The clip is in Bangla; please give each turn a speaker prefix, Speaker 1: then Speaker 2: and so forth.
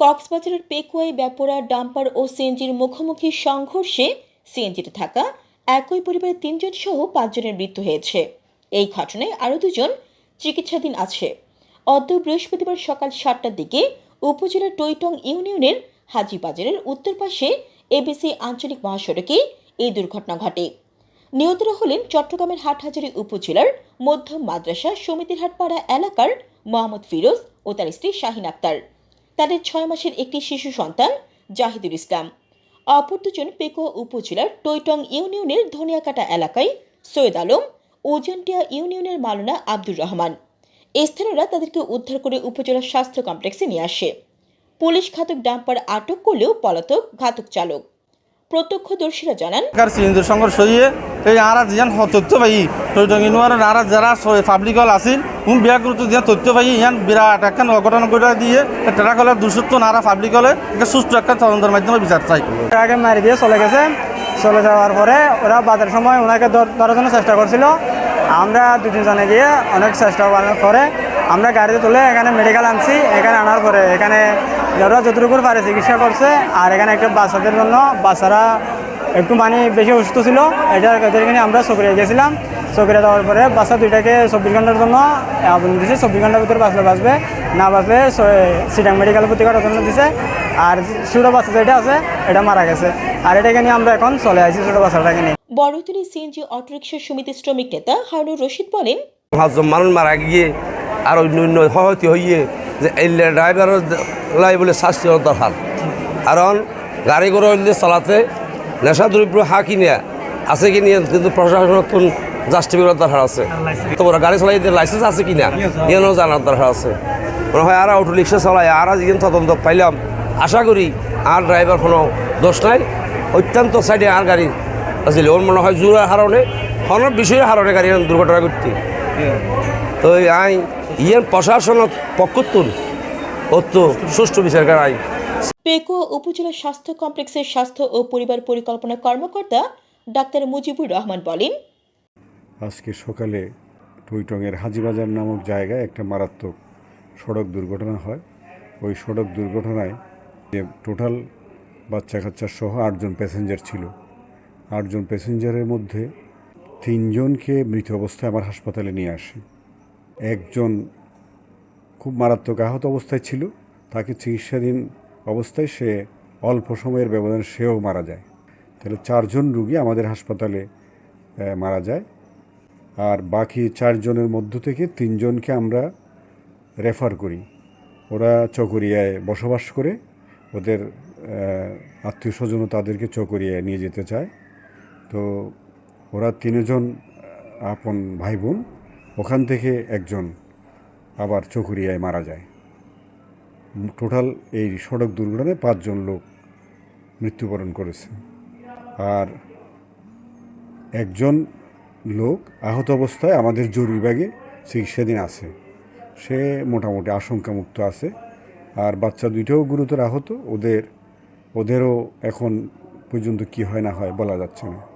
Speaker 1: কক্সবাজারের পেকুয়াই ব্যাপরা ডাম্পার ও সিএনজির মুখোমুখি সংঘর্ষে সিএনজিতে থাকা একই পরিবারের তিনজন সহ পাঁচজনের মৃত্যু হয়েছে। এই ঘটনায় আরও দুজন চিকিৎসাধীন আছে। অদ্য বৃহস্পতিবার সকাল সাতটার দিকে উপজেলার টৈটং ইউনিয়নের হাজিবাজারের উত্তর পাশে এবিসি আঞ্চলিক মহাসড়কে এই দুর্ঘটনা ঘটে। নিহতরা হলেন চট্টগ্রামের হাটহাজারী উপজেলার মধ্যম মাদ্রাসা, সমিতির হাটপাড়া এলাকার মোহাম্মদ ফিরোজ ও তার স্ত্রী শাহিন আক্তার। তাদের ছয় মাসের একটি শিশু সন্তান, জাহিদুল ইসলাম। অপর দুজন পেকুয়া উপজেলার টৈটং ইউনিয়নের ধনিয়াকাটা এলাকায় সৈয়দ আলম, ওজনটিয়া ইউনিয়নের মালনা আব্দুর রহমান। স্থানীয়রা তাদেরকে উদ্ধার করে উপজেলা স্বাস্থ্য কমপ্লেক্সে নিয়ে আসে। পুলিশ ঘাতক ডাম্পার আটক করলেও পলাতক ঘাতক চালক। প্রত্যক্ষদর্শীরা জানান
Speaker 2: কার সিলিন্ডার সংঘর্ষ হইয়ে এই আরা জিয়ান তথ্য পাই। টৈটং ইনুয়ার আরা যারা পাবলিক হল আছিল উন বিয়া গুরুত্ব দিয়া তথ্য পাই। ইয়ান বিরাট একখান অঘটন করে দিয়ে টেরা কলার দুশত্ব নারা পাবলিক হলে একটা সুস্থ একটা তদন্তের মাধ্যমে বিচার চাই।
Speaker 3: আগে মারি দিয়ে চলে গেছে। চলে যাওয়ার পরে ওরা বাজার সময় ওনাকে ধর- ধরার জন্য চেষ্টা করছিল। আমরা দু তিনজনে গিয়ে অনেক চেষ্টা করার পরে আমরা গাড়িতে তুলে এখানে মেডিকেল আনছি। এখানে আনার পরে এখানে ওরা যতটুকু পারে চিকিৎসা করছে আর এখানে একটা বাচ্চাদের জন্য বাচ্চারা একটু মানে বেশি অসুস্থ ছিল এটা এদেরকে আমরা চকরিয়ে গেছিলাম চকরিয়ে দেওয়ার পরে বাচ্চা দুইটাকে চব্বিশ ঘণ্টার জন্য আবেদন দিছে চব্বিশ ঘণ্টার ভিতরে বাঁচলে বাঁচবে। না বাঁচলে সিটাং মেডিকেল ভর্তি করার জন্য দিছে। আর ছোটো বাচ্চা যেটা আছে এটা মারা গেছে। আর এটাকে নিয়ে আমরা এখন চলে আসি ছোটো বাচ্চাটাকে নিয়ে।
Speaker 1: বড়তলী সিএনজি অটোরিকশা সমিতির শ্রমিক নেতা হারুনুর রশিদ বলেন
Speaker 4: পাঁচজন মানুষ মারা গিয়ে আর অন্য অন্য হয়তো হইয়ে যে এই ড্রাইভার লাই বলে শাস্তি দরকার কারণ গাড়ি করে হইলে চালাতে নেশা দ্রব্য হা কিনে আছে কি নিয়ে, কিন্তু প্রশাসন নতুন জাস্টিফিকের দরকার আছে। ওরা গাড়ি চালাই লাইসেন্স আছে কিনা এও জানার দরকার আছে। মনে হয় আর অটো রিক্সা চালায়, আর আজ তদন্ত পাইলাম, আশা করি আর ড্রাইভার কোনো দোষ নাই। অত্যন্ত সাইডে আর গাড়ি আছিল ওর মনে হয় জোরের হারণে, কোনো বিষয়ের হারণে গাড়ি দুর্ঘটনা ঘটতে। তো আই ইয়ের প্রশাসনের পক্ষতুন অত সুষ্ঠু বিচার করা আই
Speaker 1: পেকুয়া উপজেলা স্বাস্থ্য কমপ্লেক্সের স্বাস্থ্য ও পরিবার পরিকল্পনা কর্মকর্তা ডাক্তার মুজিবুর রহমান বলেন
Speaker 5: আজকে সকালে টুইটংয়ের হাজিবাজার নামক জায়গায় একটা মারাত্মক সড়ক দুর্ঘটনা হয়। ওই সড়ক দুর্ঘটনায় যে টোটাল বাচ্চা কাচ্চা সহ আটজন প্যাসেঞ্জার ছিল। আটজন প্যাসেঞ্জারের মধ্যে তিনজনকে মৃত অবস্থায় আমার হাসপাতালে নিয়ে আসে। একজন খুব মারাত্মক আহত অবস্থায় ছিল। তাকে চিকিৎসাধীন অবস্থায় সে অল্প সময়ের ব্যবধানে সেও মারা যায়। তাহলে চারজন রুগী আমাদের হাসপাতালে মারা যায়। আর বাকি চারজনের মধ্য থেকে তিনজনকে আমরা রেফার করি। ওরা চকরিয়ায় বসবাস করে। ওদের আত্মীয় স্বজনও তাদেরকে চকরিয়ায় নিয়ে যেতে চায়। তো ওরা তিনজন আপন ভাই বোন। ওখান থেকে একজন আবার চকুরিয়ায় মারা যায়। টোটাল এই সড়ক দুর্ঘটনায় পাঁচজন লোক মৃত্যুবরণ করেছে। আর একজন লোক আহত অবস্থায় আমাদের জরুরি বিভাগে চিকিৎসাধীন আছে। সে মোটামুটি আশঙ্কামুক্ত আছে। আর বাচ্চা দুইটাও গুরুতর আহত। ওদের, ওদেরও এখন পর্যন্ত কি হয় না হয় বলা যাচ্ছে না।